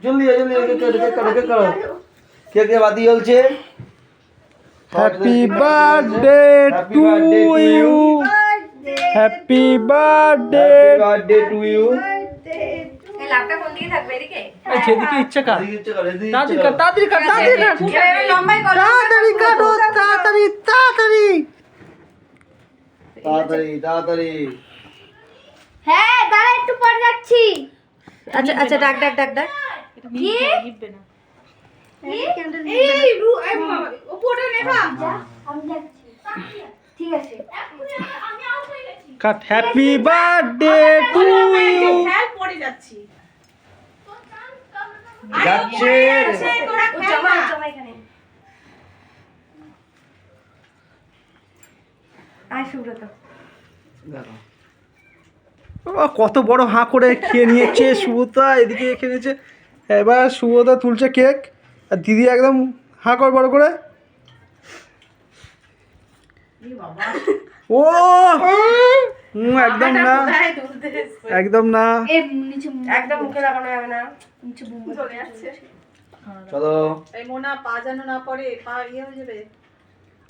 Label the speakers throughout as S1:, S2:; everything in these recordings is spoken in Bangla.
S1: জলদি আয়, জলদি আয়, কেক কাটো কেক কাটো কেক কাটো কে কে বাতি জ্বলছে
S2: happy birthday
S1: Happy
S2: to
S1: birthday to
S2: you happy birthday
S1: birthday to you
S3: এই লাভটা কোন দিকে থাকবে এদিকে
S2: সেদিকে ইচ্ছা কাট
S1: এদিকে ইচ্ছে করে, এদিকে
S2: তাড়াতাড়ি
S1: ইচ্ছে
S2: কাট
S1: করে।
S2: তাড়াতাড়ি কাট তাড়াতাড়ি কাট
S3: এবার লম্বাই করো
S2: তাড়াতাড়ি কাটো তাড়াতাড়ি তাড়াতাড়ি
S1: তাড়াতাড়ি তাড়াতাড়ি
S4: হ্যাঁ দাঁড়া একটু পরে যাচ্ছি
S3: আচ্ছা আচ্ছা ডাক ডাক ডাক ডাক
S4: কি?
S3: এই রু- এই বাবা, ওপরটা নেবা
S4: আমি যাচ্ছি ঠিক আছে।
S2: Cut happy birthday to you
S5: যাচ্ছি।
S2: কত বড় হাঁ করে খেয়ে নিয়েছে সুব্রতা এদিকে খেয়ে নিয়েছে। এবার সুব্রতা তুলছে কেক আর দিদি একদম হাঁ কর বড় করে। ও! হুম, একদম না? একদম না।
S3: একদম মুখে লাগানো যাবে না।
S5: চলে যাচ্ছে
S1: চলো।
S5: এই মোনা পা যেন না পড়ে পা ইয়ে হয়ে যাবে।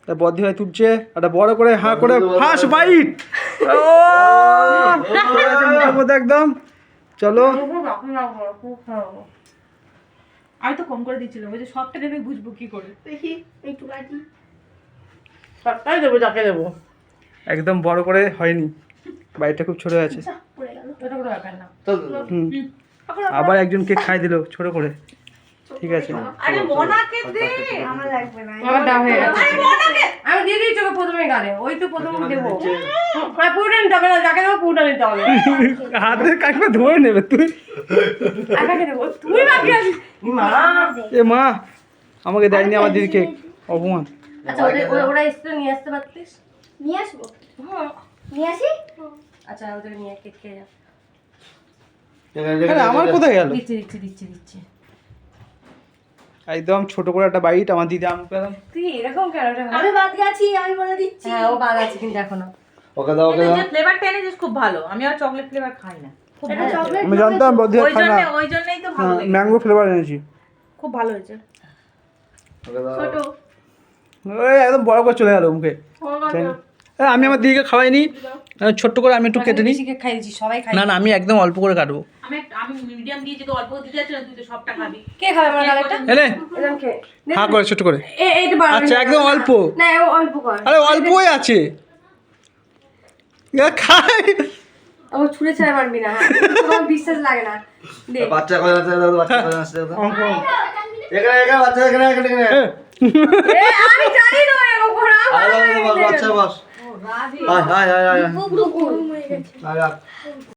S2: তা বদ্ধি হয় তুলছে একটা বড় করে হাঁ করে ফার্স্ট বাইট। ও! একদম। চলো
S3: খুব রকম লাগবো খুব খারাপ
S5: আমি তো কম করে দিচ্ছিলাম ওই যে সবটা দেবে বুঝব কি করে।
S4: দেখি একটু কাটি
S3: সবটাই দেবো যাকে দেবো।
S2: একদম বড় করে হয়নি। বাড়িটা খুব ছোট আছে। হুম। আবার একজন কেক খাই দিল ছোট করে। ঠিক আছে।
S5: আরে মোনাকে দে।
S4: আমার লাগবে না
S3: আমার দাম হয়ে গেছে। আমি দিয়ে দিয়েছি ওকে প্রথমে গালে ওই তো প্রথম দেবো। হ্যাঁ পুরোটা নিতে হবে না যাকে দেবো পুরোটা নিতে হবে।
S2: হাতে কাকবে ধরে নেবে তুই।
S3: আর কাকে দেবো? তুই বাকি আছিস। মা।
S2: এ মা আমাকে দেয়নি আমার দিদি। কেক অপমান।
S3: আচ্ছা ওরা- এসে নিয়ে আসতে পারতিস?
S4: নিয়ে আসব?
S3: হ্যাঁ।
S4: নিয়ে আসি?
S3: আচ্ছা ওদের নিয়ে কেক খেয়ে যা
S2: আমার কোথায় গেল?
S3: দিচ্ছি দিচ্ছি দিচ্ছি দিচ্ছি।
S2: একদম ছোট করে একটা বাইট আমার দিদি আমি পেলাম
S3: তুই এরকম কেন
S4: আমি বাদ গেছি আমি বলে দিচ্ছি।
S3: হ্যাঁ ও বাদ আছে কিন্তু এখনও।
S1: ওকে দাও ওকে দাও।
S5: ফ্লেভারটা এনেছিস খুব ভালো। আমি আর চকলেট ফ্লেভার খাই না। খুব ভালো
S4: চকলেট
S2: আমি জানতাম বদ্ধি
S5: ওই
S2: খায় না।
S5: জন্য ওই জন্যই তো ভালো লেগেছে।
S2: ম্যাঙ্গো ফ্লেভার এনেছি।
S5: খুব ভালো হয়েছে।
S1: ওকে দাও।
S4: ছোট।
S2: একদম বড় করে চলে গেল মুখে। জানি আমি আমার দিদিকে খাওয়াইনি। ছোট্ট করে আমি একটু কেটে নিই।
S3: খাই দিচ্ছি সবাই খাই।
S2: না না আমি একদম অল্প করে কাটবো।
S5: আমি আমি মিডিয়াম দিয়েছি তো অল্প দিতে যাচ্ছি না তুই তো সবটা খাবি।
S3: কে খাবে আমার গালেটা
S2: এলে।
S3: এরকম খেয়ে
S2: হা করে ছোট করে। আচ্ছা একদম অল্প।
S3: না ও অল্প কর।
S2: আরে অল্পই আছে। এ, খাই।
S3: ও ছুঁড়ে ছাড়া মারবি না হ্যাঁ। তোমার বিশ্বাস লাগে না। দে।
S1: বাচ্চা কথা বাচ্চা কথা আছে দাও এখানে এখানে বাচ্চা এখানে এখানে
S3: আমি জানি না
S1: বাচ্চা বস। আয় আয় আয় আয়